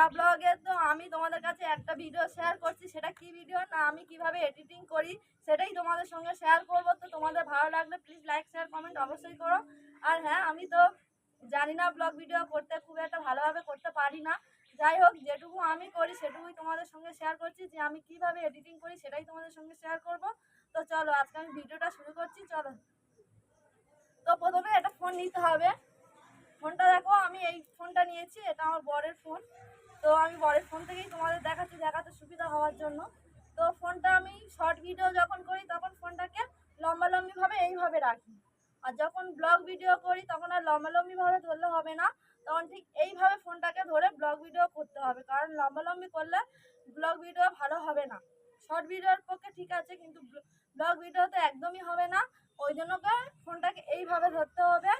ধারা ব্লগে তো আমি তোমাদের কাছে একটা ভিডিও শেয়ার করছি। সেটা কি ভিডিও না, আমি কীভাবে এডিটিং করি? সেটাই তোমাদের সঙ্গে শেয়ার করব। তো তোমাদের ভালো লাগলে প্লিজ লাইক শেয়ার কমেন্ট অবশ্যই করো। আর হ্যাঁ আমি তো জানি না ব্লগ ভিডিও করতে খুব একটা ভালোভাবে করতে পারি না। যাই হোক, যেটুকু আমি করি, সেটুকুই তোমাদের সঙ্গে শেয়ার করছি যে আমি কীভাবে এডিটিং করি, সেটাই তোমাদের সঙ্গে শেয়ার করব। তো চলো, আজকে আমি ভিডিওটা শুরু করছি, চলো। তো প্রথমে একটা ফোন নিতে হবে। ফোনটা দেখো, আমি এই ফোনটা নিয়েছি, এটা আমার বরের ফোন। তো আমি বরের ফোন থেকেই তোমাদের দেখাচ্ছি, দেখাতে সুবিধা হওয়ার জন্য। তো ফোনটা আমি শর্ট ভিডিও যখন করি, তখন ফোনটাকে লম্বালম্বিভাবে এইভাবে রাখি। আর যখন ব্লগ ভিডিও করি, তখন আর লম্বালম্বিভাবে ধরলে হবে না। তখন ঠিক এইভাবে ফোনটাকে ধরে ব্লগ ভিডিও করতে হবে। কারণ লম্বালম্বি করলে ব্লগ ভিডিও ভালো হবে না। শর্ট ভিডিওর পক্ষে ঠিক আছে, কিন্তু ব্লগ ভিডিও তো একদমই হবে না। ওই জন্য ফোনটাকে এইভাবে ধরতে হবে।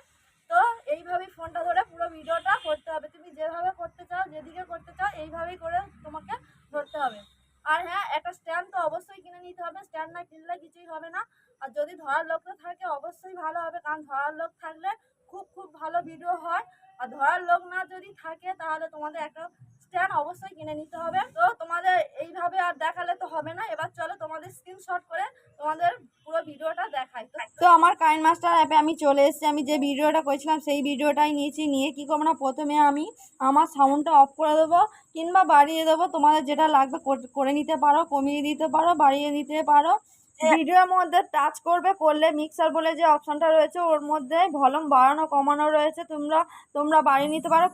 তো এইভাবেই ফোনটা ধরে পুরো ভিডিওটা করতে হবে। তুমি যেভাবে করতে চাও, যেদিকে করতে চাও, এইভাবেই করে তোমাকে ধরতে হবে। আর হ্যাঁ একটা স্ট্যান্ড তো অবশ্যই কিনে নিতে হবে। স্ট্যান্ড না কিনলে কিছুই হবে না। আর যদি ধরার লোকটা থাকে, অবশ্যই ভালো হবে। কারণ ধরার লোক থাকলে খুব খুব ভালো ভিডিও হয়। আর ধরার লোক না যদি থাকে, তাহলে তোমাদের একটা স্ট্যান্ড অবশ্যই কিনে নিতে হবে। তো তোমাদের এইভাবে আর দেখালে তো হবে না। এবার চলো তোমাদের স্ক্রিনশট করে তোমাদের পুরো ভিডিওটা দেখাই। তো তো আমার কাইন মাস্টার অ্যাপে আমি চলে এসেছি। আমি যে ভিডিওটা করেছিলাম সেই ভিডিওটাই নিয়েছি। নিয়ে কি করব না? প্রথমে আমি আমার সাউন্ডটা অফ করে দেবো কিংবা বাড়িয়ে দেবো। তোমাদের যেটা লাগবে কর- করে নিতে পারো কমিয়ে দিতে পারো বাড়িয়ে নিতে পারো। ভিডিওর মধ্যে টাচ করবে করলে মিক্সার বলে যে অপশনটা রয়েছে ওর মধ্যে ভলম বাড়ানো কমানো রয়েছে। তোমরা তোমরা বাড়িয়ে নিতে পারো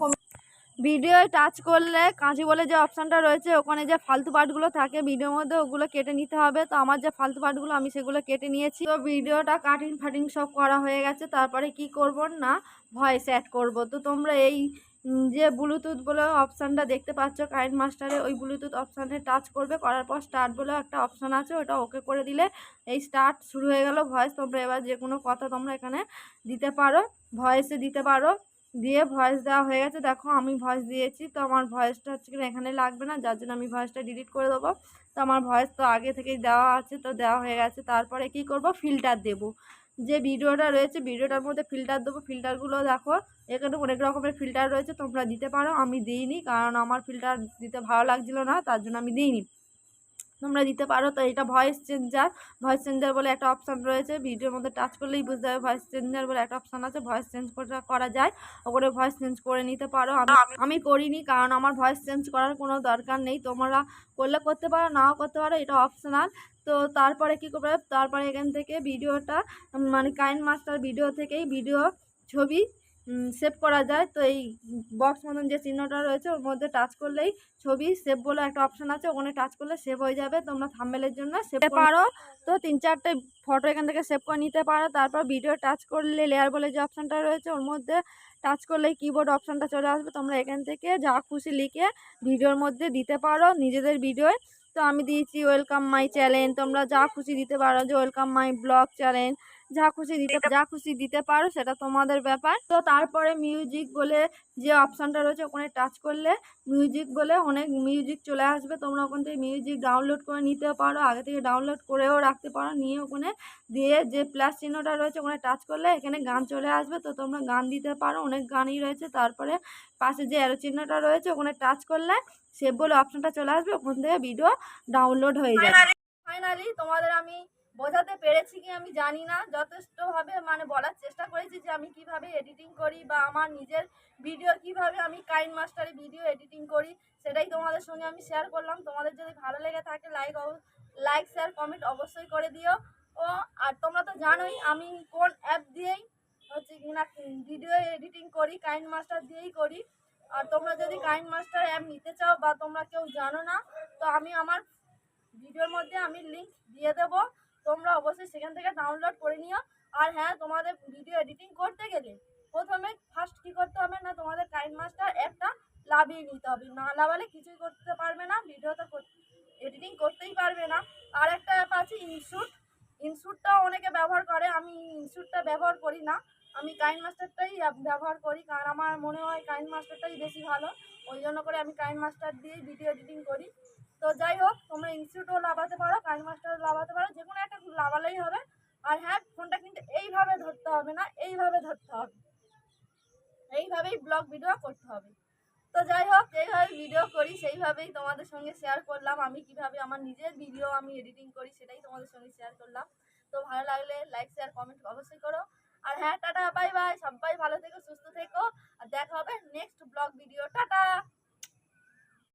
ভিডিওয় টাচ করলে কাঁচি বলে যে অপশানটা রয়েছে, ওখানে যে ফালতু পার্টগুলো থাকে, ভিডিওর মধ্যে ওগুলো কেটে নিতে হবে। তো আমার যে ফালতু পার্টগুলো আমি সেগুলো কেটে নিয়েছি। তো ভিডিওটা কাটিং ফাটিং সব করা হয়ে গেছে। তারপরে কি করব না ভয়েস অ্যাড করব। তো তোমরা এই যে ব্লুটুথ বলে অপশানটা দেখতে পাচ্ছ কারেন্ট মাস্টারে ওই ব্লুটুথ অপশানে টাচ করবে। করার পর স্টার্ট বলে একটা অপশান আছে, ওটা ওকে করে দিলে এই স্টার্ট শুরু হয়ে গেল ভয়েস তোমরা এবার যে কোনো কথা তোমরা এখানে দিতে পারো ভয়েসে দিতে পারো। দিয়ে ভয়েস দেওয়া হয়ে গেছে। দেখো আমি ভয়েস দিয়েছি, তো আমার ভয়েসটা হচ্ছে কিনা এখানে লাগবে না, যার জন্য আমি ভয়েসটা ডিলিট করে দেবো। তো আমার ভয়েস তো আগে থেকেই দেওয়া আছে, তো দেওয়া হয়ে গেছে। তারপরে কি করব? ফিল্টার দেব। যে ভিডিওটা রয়েছে, ভিডিওটার মধ্যে ফিল্টার দেবো। ফিল্টারগুলো দেখো, এখানে অনেক রকমের ফিল্টার রয়েছে, তোমরা দিতে পারো। আমি দিইনি, কারণ আমার ফিল্টার দিতে ভালো লাগছিল না, তার জন্য আমি দিইনি। তোমরা দিতে পারো। তো এটা ভয়েস চেঞ্জার ভয়েস চেঞ্জার বলে একটা অপশান রয়েছে। ভিডিওর মধ্যে টাচ করলেই বুঝতে হবে। ভয়েস চেঞ্জার বলে একটা অপশান আছে। ভয়েস চেঞ্জ করা করা যায়। ওপরে ভয়েস চেঞ্জ করে নিতে পারো। আমি করিনি কারণ আমার ভয়েস চেঞ্জ করার কোনো দরকার নেই। তোমরা করলে করতে পারো নাও করতে পারো এটা অপশনাল তো তারপরে কী করবে? তারপরে এখান থেকে ভিডিওটা মানে কাইন মাস্টার ভিডিও থেকেই ভিডিও ছবি সেভ করা যায়। তো এই বক্স মতন যে চিহ্নটা রয়েছে ওর মধ্যে টাচ করলেই ছবি সেভ বলে একটা অপশান আছে। ওখানে টাচ করলে সেভ হয়ে যাবে। তোমরা থাম্বেলের জন্য সেভ পারো। তো তিন চারটে ফটো এখান থেকে সেভ করে নিতে পারো। তারপর ভিডিও টাচ করলে লেয়ার বলে যে অপশানটা রয়েছে ওর মধ্যে টাচ করলেই কিবোর্ড অপশানটা চলে আসবে। তোমরা এখান থেকে যা খুশি লিখে ভিডিওর মধ্যে দিতে পারো নিজেদের ভিডিওয় তো আমি দিয়েছি ওয়েলকাম মাই চ্যানেল তোমরা যা খুশি দিতে পারো যে ওয়েলকাম মাই ব্লগ চ্যানেল যা খুশি দিতে, যা খুশি দিতে পারো সেটা তোমাদের ব্যাপার। তো তারপরে মিউজিক বলে যে অপশানটা রয়েছে ওখানে টাচ করলে মিউজিক বলে অনেক মিউজিক চলে আসবে। তোমরা ওখান থেকে মিউজিক ডাউনলোড করে নিতে পারো। আগে থেকে ডাউনলোড করেও রাখতে পারো। নিয়ে ওখানে দিয়ে যে প্লাস চিহ্নটা রয়েছে ওখানে টাচ করলে এখানে গান চলে আসবে। তো তোমরা গান দিতে পারো। অনেক গানই রয়েছে। তারপরে পাশে যে অ্যারো চিহ্নটা রয়েছে ওখানে টাচ করলে সেভ বলে অপশানটা চলে আসবে। ওখান থেকে ভিডিও ডাউনলোড হয়ে যাবে। ফাইনালি তোমাদের আমি বোঝাতে পেরেছি কি আমি জানি না। যথেষ্টভাবে মানে বলার চেষ্টা করেছি যে আমি কীভাবে এডিটিং করি বা আমার নিজের ভিডিও কীভাবে আমি কাইন মাস্টারে ভিডিও এডিটিং করি, সেটাই তোমাদের সঙ্গে আমি শেয়ার করলাম। তোমাদের যদি ভালো লেগে থাকে লাইক লাইক শেয়ার কমেন্ট অবশ্যই করে দিও। ও, আর তোমরা তো জানোই আমি কোন অ্যাপ দিয়েই হচ্ছে কিনা ভিডিও এডিটিং করি কাইন মাস্টার দিয়েই করি। আর তোমরা যদি কাইন মাস্টার অ্যাপ নিতে চাও বা তোমরা কেউ জানো না, তো আমি আমার ভিডিওর মধ্যে আমি লিঙ্ক দিয়ে দেব। তোমরা অবশ্যই সেখান থেকে ডাউনলোড করে নিও। আর হ্যাঁ তোমাদের ভিডিও এডিটিং করতে গেলে প্রথমে ফার্স্ট কী করতে হবে না, তোমাদের কাইন মাস্টার অ্যাপটা লাভিয়ে নিতে হবে। না লাভালে কিছুই করতে পারবে না ভিডিও ভিডিওটা এডিটিং করতেই পারবে না। আর একটা অ্যাপ আছে ইনশুট ইনশুটটাও অনেকে ব্যবহার করে। আমি ইনশুটটা ব্যবহার করি না। আমি কাইন মাস্টারটাই ব্যবহার করি, কারণ আমার মনে হয় কাইন মাস্টারটাই বেশি ভালো। ওই জন্য করে আমি কাইন মাস্টার দিয়েই ভিডিও এডিটিং করি। তো যাই হোক, তোমরা ইনস্টিটিউটও লাগাতে পারো কাইন মাস্টারও লাগাতে পারো। লাগালেই হবে। আর হ্যাঁ ফোনটা কিন্তু এইভাবে ধরতে হবে না, এইভাবে ধরতে হবে। এইভাবেই ব্লগ ভিডিও করতে হবে। তো যাই হোক যেইভাবে ভিডিও করি, সেইভাবেই তোমাদের সঙ্গে শেয়ার করলাম। আমি কীভাবে আমার নিজের ভিডিও আমি এডিটিং করি, সেটাই তোমাদের সঙ্গে শেয়ার করলাম। তো ভালো লাগলে লাইক শেয়ার কমেন্ট অবশ্যই করো। আর হ্যাঁ টাটা বাই বাই সবাই ভালো থেকো, সুস্থ থেকো। আর দেখা হবে নেক্সট ব্লগ ভিডিও টাটা!